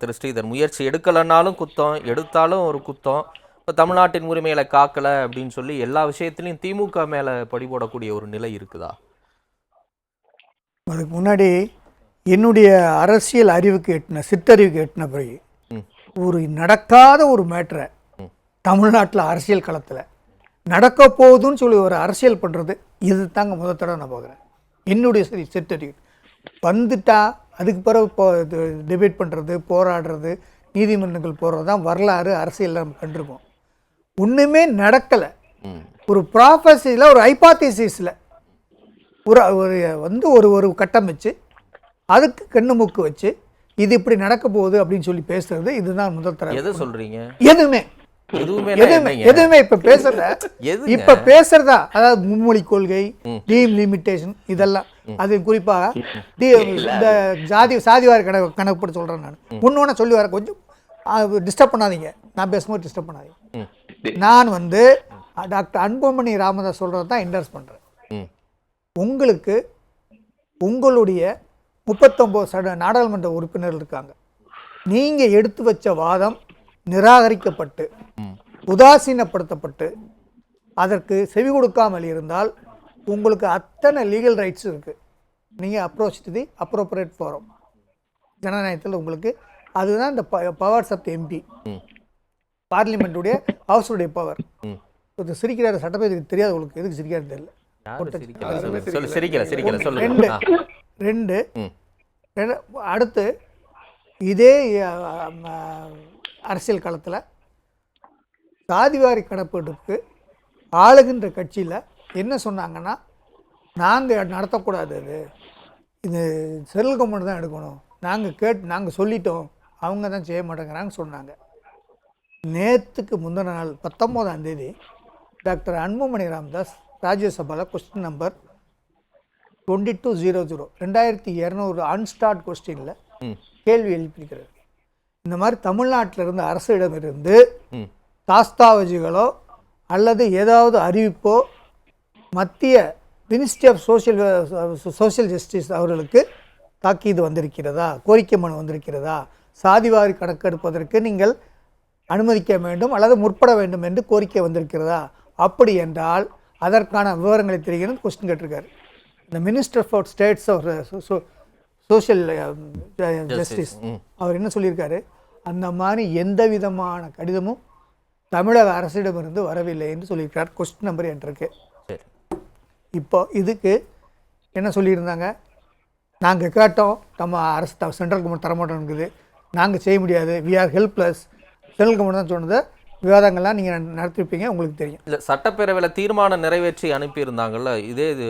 திரு ஸ்ரீதர் முயற்சி எடுக்கலைன்னாலும் குத்தம் எடுத்தாலும் ஒரு குத்தம். இப்போ தமிழ்நாட்டின் உரிமைகளை காக்கல அப்படின்னு சொல்லி எல்லா விஷயத்திலையும் திமுக மேல படி போடக்கூடிய ஒரு நிலை இருக்குதா? அதுக்கு முன்னாடி என்னுடைய அரசியல் அறிவுக்கு எட்டின சிற்றறிவுக்கு எட்டின பிறகு. ஒரு நடக்காத ஒரு மேட்ரை. தமிழ்நாட்டில் அரசியல் களத்தில் நடக்க போகுதுன்னு சொல்லி ஒரு அரசியல் பண்ணுறது இது தாங்க முத தடவை நான் பார்க்குறேன். என்னுடைய சரி சிற்றறிவு. வந்துட்டா அதுக்கு பிறகு போ டிபேட் பண்ணுறது போராடுறது நீதிமன்றங்கள் போகிறது தான் வரலாறு அரசியலில் நம்ம கண்டிருக்கோம். ஒன்றுமே நடக்கலை. ஒரு ப்ராஃபஸியில் ஒரு ஹைபாத்திசிஸில் ஒரு ஒரு வந்து ஒரு ஒரு கட்டமைச்சு அதுக்கு கண்ணு மூக்கு வச்சு இது இப்படி நடக்க போகுது அப்படின்னு சொல்லி பேசுறது இதுதான் முதல் தடவை எதை சொல்றீங்க? எதுவுமே. எதுவுமே எதுவுமே இப்ப பேசுறத? இப்ப பேசுறதா அதாவது மும்மொழி கொள்கை டீம் லிமிட்டேஷன் இதெல்லாம். அது குறிப்பாக இந்த ஜாதி சாதிவாரி கணக்கு கணக்குப்படி சொல்றேன் நான். ஒன்று ஒன்று சொல்லி வர கொஞ்சம் டிஸ்டர்ப் பண்ணாதீங்க. நான் பேசும்போது டிஸ்டர்ப் பண்ணாதீங்க. நான் வந்து டாக்டர் அன்புமணி ராமதாஸ் சொல்றது தான் என்டர்ஸ் பண்றேன். ம். உங்களுக்கு உங்களுடைய முப்பத்தொம்போது சட நாடாளுமன்ற உறுப்பினர்கள் இருக்காங்க. நீங்கள் எடுத்து வச்ச வாதம் நிராகரிக்கப்பட்டு உதாசீனப்படுத்தப்பட்டு அதற்கு செவி கொடுக்காமல் இருந்தால் உங்களுக்கு அத்தனை லீகல் ரைட்ஸ் இருக்குது நீங்கள் approach to the appropriate forum ஜனநாயகத்தில் உங்களுக்கு அதுதான் இந்த பவர்ஸ் ஆஃப் தி எம்பி பார்லிமெண்ட்டுடைய ஹவுஸுடைய பவர் இது சிரிக்கிறாரு சட்டப்பேரவைக்கு தெரியாது உங்களுக்கு. எதுக்கு சிரிக்கிறாரு தெரியல. ரெண்டு. ரெண்டு அடுத்து இதே அரசியல் களத்தில் சாதிவாரி கணப்பீட்டுக்கு ஆளுகின்ற கட்சியில் என்ன சொன்னாங்கன்னா நாங்கள் நடத்தக்கூடாது அது. இது செல்வ கவர்மெண்ட் தான் எடுக்கணும். நாங்கள் கேட் நாங்கள் சொல்லிட்டோம். அவங்க தான் செய்ய மாட்டேங்கிறாங்கன்னு சொன்னாங்க. நேற்றுக்கு முந்தின நாள் பத்தொம்போதாம் தேதி டாக்டர் அன்புமணி ராமதாஸ் ராஜ்யசபாவில் question number twenty two zero zero ரெண்டாயிரத்தி இரநூறு அன்ஸ்டார்ட் கொஸ்டினில் கேள்வி எழுப்பியிருக்கிறார். இந்த மாதிரி தமிழ்நாட்டில் இருந்த அரசிடமிருந்து தாஸ்தாவஜிகளோ அல்லது ஏதாவது அறிவிப்போ மத்திய ministry of social social justice அவர்களுக்கு தாக்கீது வந்திருக்கிறதா? கோரிக்கை மனு வந்திருக்கிறதா? சாதிவாரி கணக்கெடுப்பதற்கு நீங்கள் அனுமதிக்க வேண்டும் அல்லது முற்பட வேண்டும் என்று கோரிக்கை வந்திருக்கிறதா? அப்படி என்றால் அதற்கான விவரங்களை தெரிகிறது கொஸ்டின் கேட்டிருக்காரு. இந்த minister for states of social justice அவர் என்ன சொல்லியிருக்காரு? அந்த மாதிரி எந்த விதமான கடிதமும் தமிழக அரசிடமிருந்து வரவில்லை என்று சொல்லியிருக்கார் கொஸ்டின் நம்பர் என்கிட்ட சரி இப்போ இதுக்கு என்ன சொல்லியிருந்தாங்க? நாங்கள் கேட்டோம் நம்ம அரசு த- சென்ட்ரல் கவர்மெண்ட் தரமாட்டோங்குது நாங்கள் செய்ய முடியாது. We are helpless central government தான் சொன்னது. விவாதங்கள்லாம் நீங்கள் நடத்திருப்பீங்க உங்களுக்கு தெரியும். இல்ல சட்டப்பேரவையில தீர்மானம் நிறைவேற்றி அனுப்பியிருந்தாங்கல்ல இதே இது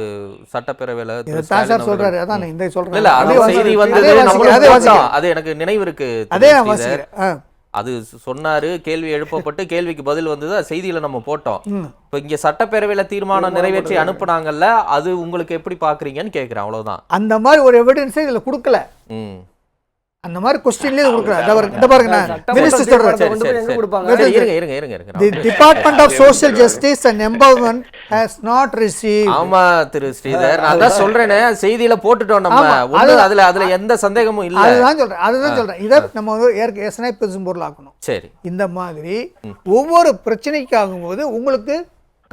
சட்டப்பேரவையில தான் சார் சொல்கிறாரு அதான் இந்த சொல்கிறேன் இல்ல அது செய்தி வந்தது அதே எனக்கு நினைவு இருக்கு அதே நான். வாசிக்கிறேன். ஆ. அது சொன்னாரு கேள்வி எழுப்பப்பட்டு கேள்விக்கு பதில் வந்தது செய்தியில நம்ம போட்டோம். இப்ப இங்க சட்டப்பேரவையில தீர்மானம் நிறைவேற்றி அனுப்புனாங்கல்ல அது உங்களுக்கு எப்படி பாக்குறீங்கன்னு கேக்குறேன் அவ்வளவுதான். அந்த மாதிரி ஒரு எவிடன்ஸே இதில் கொடுக்கல. அந்த மாதிரி கொஸ்டின்லேயே கொடுக்கல இந்த பாருங்க மினிஸ்டர் தி நான் department of social justice and empowerment has not receive ஆமா திரு ஸ்ரீதர். நான் தான் சொல்றேனே செய்தியில போட்டுட்டோம் நம்ம. அது- அதுல அதுல எந்த சந்தேகமும் இல்ல. அதுதான் சொல்றேன் அதுதான் சொல்றேன். இதை நம்ம வந்து ஏற்க ஏற்கனவே பெருசும் பொருளாக்கணும். சரி. இந்த மாதிரி ஒவ்வொரு பிரச்சனைக்காகும் போது உங்களுக்கு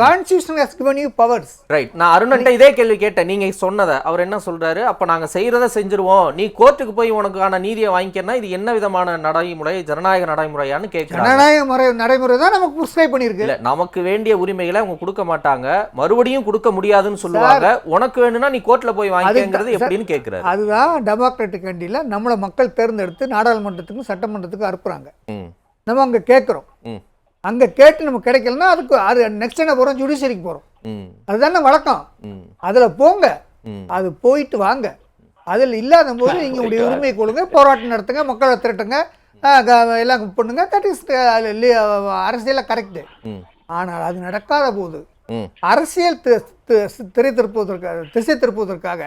constitution has given you powers right நான் அருணன்ட்ட இதே கேள்வி கேட்டேன். நீங்க சொன்னதை. அவர் என்ன சொல்றாரு? அப்ப நாங்க செய்யறத செஞ்சிருவோம். நீ கோர்ட்டுக்கு போய் உனக்கான நீதியை வாங்கிக்கன்னா இது என்ன விதமான நடைமுறை? ஜனநாயக நடைமுறையான்னு கேட்கிறாங்க ஜனநாயக முறை நடைமுறை தான் நமக்கு ப்ரிஸ்கிரைப் பண்ணியிருக்கு. இல்ல நமக்கு வேண்டிய உரிமைகளை அவங்க கொடுக்க மாட்டாங்க. மறுபடியும் கொடுக்க முடியாதுன்னு சொல்லுவாங்க. உனக்கு வேணும்னா நீ கோர்ட்ல போய் வாங்கிக்கங்கிறது எப்படின்னு கேக்குறாரு. அதுதான் டெமோக்ராட்டிக் கண்டியில் நம்மளை மக்கள் தேர்ந்தெடுத்து நாடாளுமன்றத்துக்கும் சட்டமன்றத்துக்கும் அனுப்புறாங்க. நம்ம அங்கே கேட்குறோம் அங்கே கேட்டு நம்ம கிடைக்கலன்னா அதுக்கு அது நெக்ஸ்ட் என்ன போகிறோம் ஜுடிஷியரிக்கு போகிறோம் அதுதானே வழக்கம். அதில் போங்க. அது போயிட்டு வாங்க. அதில் இல்லாத போது நீங்கள் உங்களுடைய உரிமை கொடுங்க போராட்டம் நடத்துங்க மக்களை திரட்டுங்க எல்லாம் பண்ணுங்க. தட் இஸ் அரசியலில் கரெக்டு ஆனால் அது நடக்காத போது அரசியல் திரை திருப்புவதற்காக திசை திருப்புவதற்காக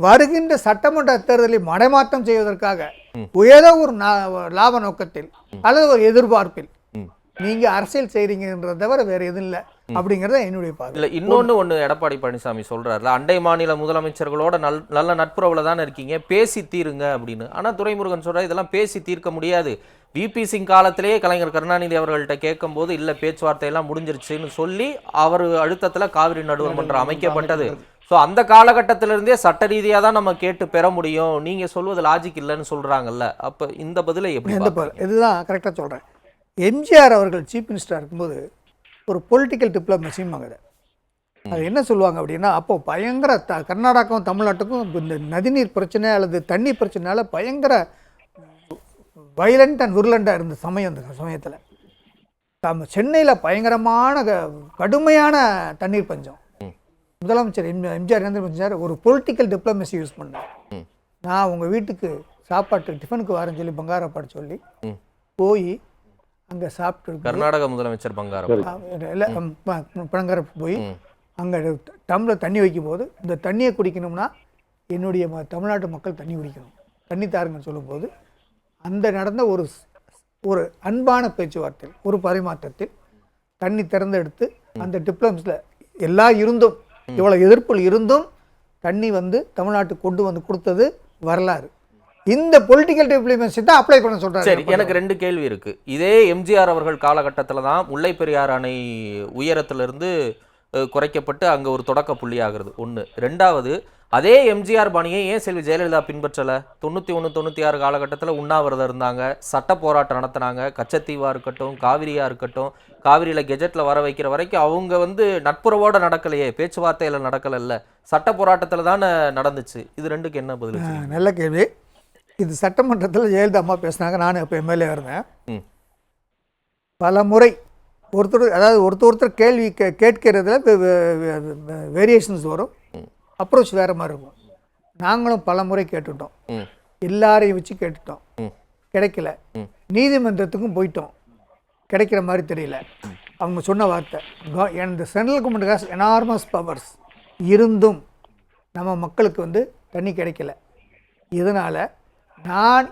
வருகின்ற சட்டமன்ற தேர்தலை மடைமாற்றம் செய்வதற்காக ஏதோ ஒரு லாப நோக்கத்தில் அல்லது ஒரு எதிர்பார்ப்பில் நீங்கள் அரசியல் செய்கிறீங்கன்றத தவிர வேறு எதுவும் இல்லை அப்படிங்கிறத என்னுடைய பார்வை. இல்ல இன்னொன்னு ஒண்ணு எடப்பாடி பழனிசாமி சொல்றாருல அண்டை மாநில முதலமைச்சர்களோட நல் நல்ல நட்புறவுல தானே இருக்கீங்க பேசி தீருங்க அப்படின்னு. ஆனா துரைமுருகன் சொல்றாரு இதெல்லாம் பேசி தீர்க்க முடியாது. விபி சிங் காலத்திலேயே கலைஞர் கருணாநிதி அவர்கள்ட்ட கேட்கும்போது இல்ல பேச்சுவார்த்தை எல்லாம் முடிஞ்சிருச்சுன்னு சொல்லி அவர் அழுத்தத்துல காவிரி நடுவர் மன்றம் அமைக்கப்பட்டது. சோ அந்த காலகட்டத்தில இருந்தே சட்ட ரீதியா தான் நம்ம கேட்டு பெற முடியும். நீங்க சொல்வது லாஜிக் இல்லைன்னு சொல்றாங்கல்ல. அப்ப இந்த பதிலை எப்படி இதுதான் கரெக்டாக சொல்கிறேன் எம்ஜிஆர் அவர்கள் சீஃப் மினிஸ்டராக இருக்கும்போது ஒரு பொலிட்டிக்கல் டிப்ளமசிம்பாங்க அதை அது என்ன சொல்லுவாங்க அப்படின்னா அப்போ பயங்கர த கர்நாடகாவும் தமிழ்நாட்டுக்கும் இந்த நதிநீர் பிரச்சனை அல்லது தண்ணி பிரச்சனையால பயங்கர வைலண்ட் அண்ட் விருலண்டாக இருந்த சமயம் அந்த சமயத்தில். நம்ம சென்னையில் பயங்கரமான க- கடுமையான தண்ணீர் பஞ்சம். முதலமைச்சர் எம் எம்ஜிஆர் செஞ்சார்? ஒரு பொலிட்டிக்கல் டிப்ளமசி யூஸ் பண்ணார். நான் உங்கள் வீட்டுக்கு சாப்பாட்டு டிஃபனுக்கு வரேன்னு சொல்லி பங்காரப்பாடு சொல்லி. போய் அங்கே சாப்பிட்டு கர்நாடக முதலமைச்சர் பங்காரம். பழங்கர போய். அங்கே டம்ளர் தண்ணி வைக்கும்போது இந்த தண்ணியை குடிக்கணும்னா என்னுடைய ம தமிழ்நாட்டு மக்கள் தண்ணி குடிக்கணும். தண்ணி தாருங்கன்னு சொல்லும்போது அந்த நடந்த ஒரு ஸ்- ஒரு அன்பான பேச்சுவார்த்தை ஒரு பரிமாற்றத்தில் தண்ணி திறந்தெடுத்து அந்த டிப்ளம்ஸில் எல்லாம் இருந்தும் இவ்வளோ எதிர்ப்புகள் இருந்தும் தண்ணி வந்து தமிழ்நாட்டுக்கு கொண்டு வந்து கொடுத்தது வரலாறு. இந்த பொலிட்டிக்கல் டிப்ளமேசி தான் அப்ளை பண்ண சொல்கிறாரு சரி எனக்கு ரெண்டு கேள்வி இருக்கு. இதே எம்ஜிஆர் அவர்கள் காலகட்டத்தில் தான் முல்லை பெரியார் அணை உயரத்திலிருந்து குறைக்கப்பட்டு அங்க ஒரு தொடக்க புள்ளி ஆகுறது ஒண்ணு. ரெண்டாவது அதே எம்ஜிஆர் பாணியை ஏன் செல்வி ஜெயலலிதா பின்பற்றல? தொண்ணூத்தி ஒண்ணு தொண்ணூத்தி ஆறு காலகட்டத்தில் உண்ணாவிரதம் இருந்தாங்க. சட்ட போராட்டம் நடத்தினாங்க. கச்சத்தீவா இருக்கட்டும் காவிரியா இருக்கட்டும் காவிரியில கெஜெட்ல வர வைக்கிற வரைக்கும் அவங்க வந்து நட்புறவோட நடக்கலையே பேச்சுவார்த்தையில நடக்கலல்ல சட்ட போராட்டத்துல தானே நடந்துச்சு. இது ரெண்டுக்கு என்ன பதில் நல்ல கேள்வி. இது சட்டமன்றத்தில் ஜெயலலிதா அம்மா பேசினாங்க. நானும் இப்போ எம்எல்ஏ இருந்தேன். பல முறை ஒருத்தர் அதாவது ஒருத்தர் ஒருத்தர் கேள்வி கே கேட்கிறதுல வேரியேஷன்ஸ் வரும். அப்ரோச் வேறு மாதிரி இருக்கும். நாங்களும் பல முறை கேட்டுட்டோம். எல்லாரையும் வச்சு கேட்டுட்டோம். கிடைக்கல. நீதிமன்றத்துக்கும் போயிட்டோம். கிடைக்கிற மாதிரி தெரியல. அவங்க சொன்ன வார்த்தை. "Go- and the central government has enormous powers இருந்தும் நம்ம மக்களுக்கு வந்து தண்ணி கிடைக்கல. இதனால் நான்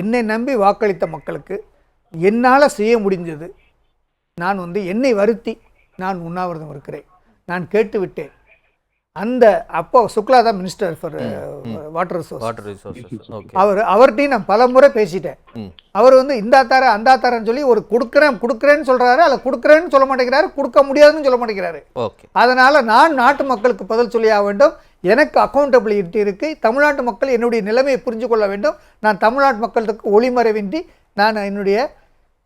என்னை நம்பி வாக்களித்த மக்களுக்கு என்னால் செய்ய முடிஞ்சது. நான் வந்து என்னை வருத்தி நான் உண்ணாவிரதம் இருக்கிறேன். நான் கேட்டு விட்டேன். அந்த அப்போ சுக்லா தான் minister for water resource water resources okay அவர் அவர்கிட்டையும் நான் பல முறை பேசிட்டேன். அவர் வந்து இந்த தார அந்த தாரன்னு சொல்லி ஒரு கொடுக்குறேன் கொடுக்குறேன்னு சொல்றாரு. அல்ல கொடுக்குறேன்னு சொல்ல மாட்டேங்கிறாரு கொடுக்க முடியாதுன்னு சொல்ல மாட்டேங்கிறாரு. அதனால நான் நாட்டு மக்களுக்கு பதில் சொல்லியாக வேண்டும். எனக்கு அக்கௌண்டபிலிட்டி இருக்குது தமிழ்நாட்டு மக்கள் என்னுடைய நிலைமையை புரிஞ்சு கொள்ள வேண்டும். நான் தமிழ்நாட்டு மக்களுக்கு ஒளிமறைவின்றி நான் என்னுடைய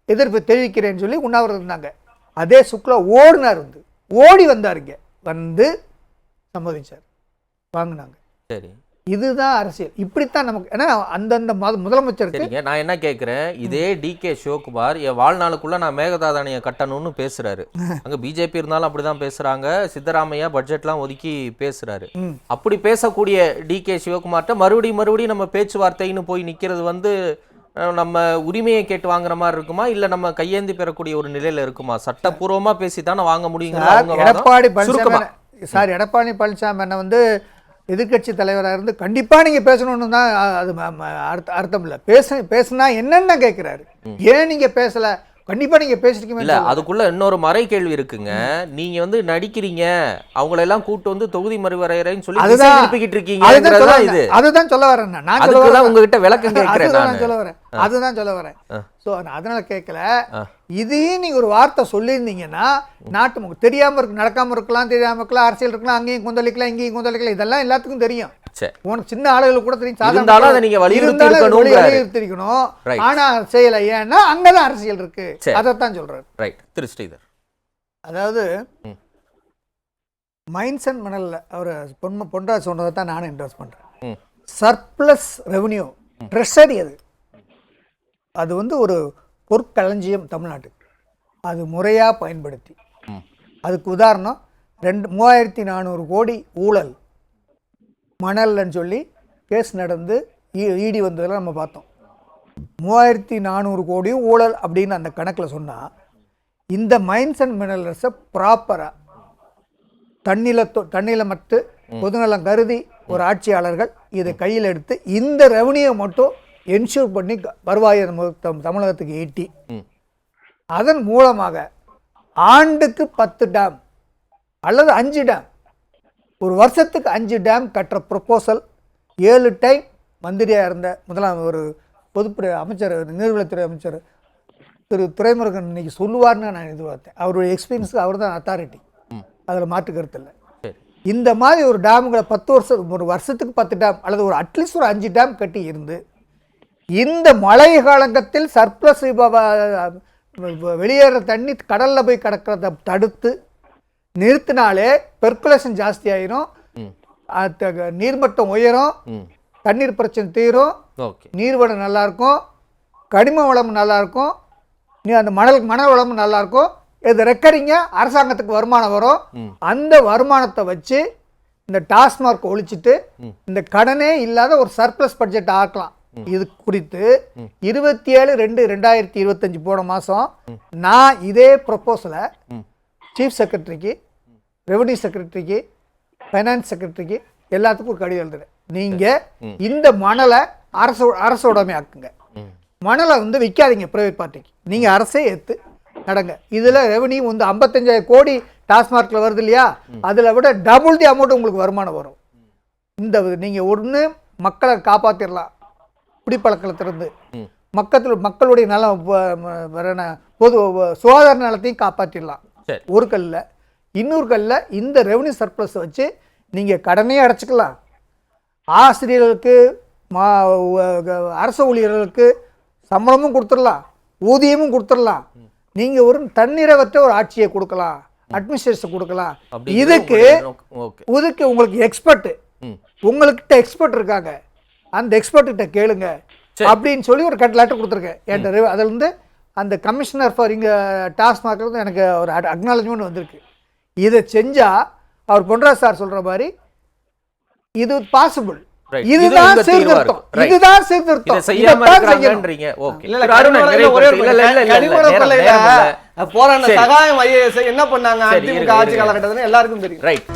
எதிர்ப்பு தெரிவிக்கிறேன்னு சொல்லி உண்ணாவிரதம் இருந்தாங்க. அதே சுக்லா ஓடினார் வந்து. ஓடி வந்தாருங்க. வந்து சம்மதிச்சார். வாங்கினாங்க. சரி. இதுதான் அரசியல். இப்படித்தான் நமக்கு ஏன்னா அந்தந்த மத முதலமைச்சருக்கு சரிங்க நான் என்ன கேட்குறேன் இதே டிகே சிவகுமார் என் வாழ்நாளுக்குள்ள நான் மேகதாதானியை கட்டணும்னு பேசுறாரு. அங்க பிஜேபி இருந்தாலும் அப்படிதான் பேசுறாங்க. சித்தராமையா பட்ஜெட்லாம் ஒதுக்கி பேசுறாரு. அப்படி பேசக்கூடிய டிகே சிவகுமார்ட்ட மறுபடியும் மறுபடியும் நம்ம பேச்சுவார்த்தைன்னு போய் நிக்கிறது வந்து நம்ம உரிமையை கேட்டு வாங்குற மாதிரி இருக்குமா? இல்ல நம்ம கையேந்தி பெறக்கூடிய ஒரு நிலையில இருக்குமா? சட்டப்பூர்வமா பேசி தானே வாங்க வாதம்? எடப்பாடி பழனிசாமி. சார் எடப்பாடி பழனிசாமி என்ன வந்து எதிர்க்கட்சி தலைவராக இருந்து கண்டிப்பா நீங்க பேசணும்னு தான் அது அர்த்தம் இல்லை. பேச பேசுனா என்னென்ன கேட்கிறாரு ஏன் நீங்க பேசல? கண்டிப்பா நீங்க பேசிருக்கீங்க. இல்ல அதுக்குள்ள இன்னொரு மறை கேள்வி இருக்குங்க. நீங்க வந்து நடிக்கிறீங்க. அவங்கள எல்லாம் கூட்டு வந்து தொகுதி மறுவரையறைன்னு சொல்லி அதுதான். சொல்ல இருக்கீங்க. இது. அதுதான் சொல்ல வரேன் நான். நான் சொல்ல தான் உங்ககிட்ட விளக்கம் கேட்கிறேன் நான் நான். சொல்ல வரேன். அதுதான் சொல்ல வரேன். ஆ. ஸோ அதனால கேட்கல. இதையும் நீங்க ஒரு வார்த்தை சொல்லியிருந்தீங்கன்னா நாட்டு தெரியாம இருக்கு நடக்காம இருக்கலாம் தெரியாம இருக்கலாம் அரசியல் இருக்கலாம் அங்கேயும் கொந்தளிக்கலாம் இங்கேயும் கொந்தளிக்கலாம் இதெல்லாம் எல்லாத்துக்கும் தெரியும். சரி உனக்கு சின்ன ஆளுகளுக்கு கூட தெரியும். சாதாரண அதை நீங்க வலியுறுத்தி இருந்தாலும் அதை இருக்கணுங்கிறாரு. வலியுறுத்திருக்கணும். Right. ஆனா செய்யல. ஏன்னா அங்கதான் அரசியல் இருக்கு. சரி. அதைத்தான் சொல்றாரு. ரைட் திரு ஸ்ரீதர். அதாவது ம். மைன்ஸ் அண்ட் மணல்ல அவர் பொன்ம பொன்ராஜ் சொன்னதை தான் நானும் இன்ட்ரெஸ்ட் பண்றேன். ம். சர்ப்ளஸ் ரெவன்யூ ட்ரெஷரி அது. அது வந்து ஒரு பொற்களஞ்சியம் தமிழ்நாட்டுக்கு அது முறையாக பயன்படுத்தி. அதுக்கு உதாரணம் ரெண்டு மூவாயிரத்தி நானூறு கோடி ஊழல். மணல்னு சொல்லி கேஸ் நடந்து ஈடி வந்ததெல்லாம் நம்ம பார்த்தோம். மூவாயிரத்தி நானூறு கோடியும் ஊழல் அப்படின்னு அந்த கணக்கில் சொன்னால் இந்த மைன்ஸ் அண்ட் மினரல்ஸை ப்ராப்பராக தண்ணில தொ- தண்ணில மட்டு பொதுநலம் கருதி ஒரு ஆட்சியாளர்கள் இதை கையில் எடுத்து இந்த ரெவன்யூ மட்டும் என்ஷூர் பண்ணி வருவாயை தமிழகத்துக்கு ஈட்டி. அதன் மூலமாக ஆண்டுக்கு பத்து டேம் அல்லது அஞ்சு டேம் ஒரு வருஷத்துக்கு அஞ்சு டேம் கட்டுற ப்ரொப்போசல் ஏழு டைம் மந்திரியாக இருந்த முதலாம் ஒரு பொதுப்படை அமைச்சர் நீர்வளத்துறை அமைச்சர் திரு துரைமுருகன் இன்னைக்கு சொல்லுவார்னு நான் எதிர்பார்த்தேன். அவருடைய எக்ஸ்பீரியன்ஸுக்கு அவர் தான் அத்தாரிட்டி அதில் மாற்று கருத்து இல்லை இந்த மாதிரி ஒரு டேமுகளை பத்து வருஷம் ஒரு வருஷத்துக்கு பத்து டேம் அல்லது ஒரு அட்லீஸ்ட் ஒரு அஞ்சு டேம் கட்டி இருந்து இந்த மழை காலங்கத்தில் சர்ப்ளஸ் வெளியேற தண்ணி கடலில் போய் கிடக்கிறத தடுத்து நிறுத்தினாலே பெர்குலேஷன் ஜாஸ்தி ஆயிரும் நீர்மட்டம் உயரும். தண்ணீர் பிரச்சனை தீரும். நீர்வளம் நல்லாயிருக்கும் கனிம வளம் நல்லாயிருக்கும் நீ அந்த மணல் மணல் வளமும் நல்லாயிருக்கும் இது ரெக்கரிங்க அரசாங்கத்துக்கு வருமானம் வரும். அந்த வருமானத்தை வச்சு இந்த டாஸ்மார்க் ஒழிச்சிட்டு. இந்த கடனே இல்லாத ஒரு சர்ப்ளஸ் பட்ஜெட் ஆக்கலாம். இது குறித்து இருபத்தி ஏழு ரெண்டு ரெண்டாயிரத்தி இருபத்தஞ்சு போன மாதம் நான் இதே ப்ரொப்போசலை சீஃப் செக்ரட்டரிக்கு ரெவன்யூ செக்ரட்டரிக்கு ஃபைனான்ஸ் செக்ரட்டரிக்கு எல்லாத்துக்கும் ஒரு கடிதம் எழுதுறேன். நீங்கள் இந்த மணலை அரசு அரசு உடைமையாக்குங்க ம். மணலை வந்து விற்காதீங்க ப்ரைவேட் பார்ட்டிக்கு நீங்கள் அரசே ஏற்று நடங்க. இதில் ரெவன்யூ வந்து ஐம்பத்தஞ்சாயிரம் கோடி டாஸ்மார்க்கில் வருது இல்லையா? அதில் விட டபுள் தி அமௌண்ட் உங்களுக்கு வருமானம் வரும். இந்த நீங்கள் ஒன்று மக்களை காப்பாற்றிடலாம் குடிப்பழக்கத்திலிருந்து மக்கத்தில் மக்களுடைய நலம் பொது சுகாதார நலத்தையும் காப்பாற்றிடலாம் சரி. ஒரு கல்லில் இன்னொரு கல்லில் இந்த ரெவன்யூ சர்ப்ளஸை வச்சு நீங்கள் கடனே அடைச்சிக்கலாம். ஆசிரியர்களுக்கு மா அரசு ஊழியர்களுக்கு சம்பளமும் கொடுத்துடலாம் ஊதியமும் கொடுத்துடலாம். நீங்கள் ஒரு தன்னிறவற்ற ஒரு ஆட்சியை கொடுக்கலாம் அட்மினிஸ்ட்ரேஷன் கொடுக்கலாம். இதுக்கு இதுக்கு உங்களுக்கு எக்ஸ்பர்ட் உங்கள்கிட்ட எக்ஸ்பர்ட் இருக்காங்க. அந்த எக்ஸ்பர்ட் கிட்ட கேளுங்க. அப்படின்னு சொல்லி ஒரு கட் லெட்டர் கொடுத்துருக்கேன். என்கிட்ட ரெவ- அதுல இருந்து அந்த கமிஷனர் ஃபார் இங்கே டாஸ்மார்க்ல இருந்து எனக்கு ஒரு அக்னாலஜ்மெண்ட் வந்திருக்கு. இதை செஞ்சா அவர் பொன்ராஜ் சார் சொல்ற மாதிரி இது பாசிபிள் இதுதான் சீர்திருத்தம். இதுதான் இதை சீர்திருத்தம் செய்யாம இதைத்தான் செய்யணும். இருக்கிறாங்கன்றீங்க ஓகே இல்ல, இல்ல, திரு அருணன் கனிமொழி நிறைவு ஒரே ஒரு இல்ல, இல்ல, இல்ல, இல்ல, கனிமொழி நேரம், கொள்ளையில நேரம் இல்ல. போராட சரி. சகாயம் ஐஏஎஸ் என்ன பண்ணாங்க? அதிமுக ஆட்சி. காலகட்டத்தில் எல்லாருக்கும் தெரியும். ரைட்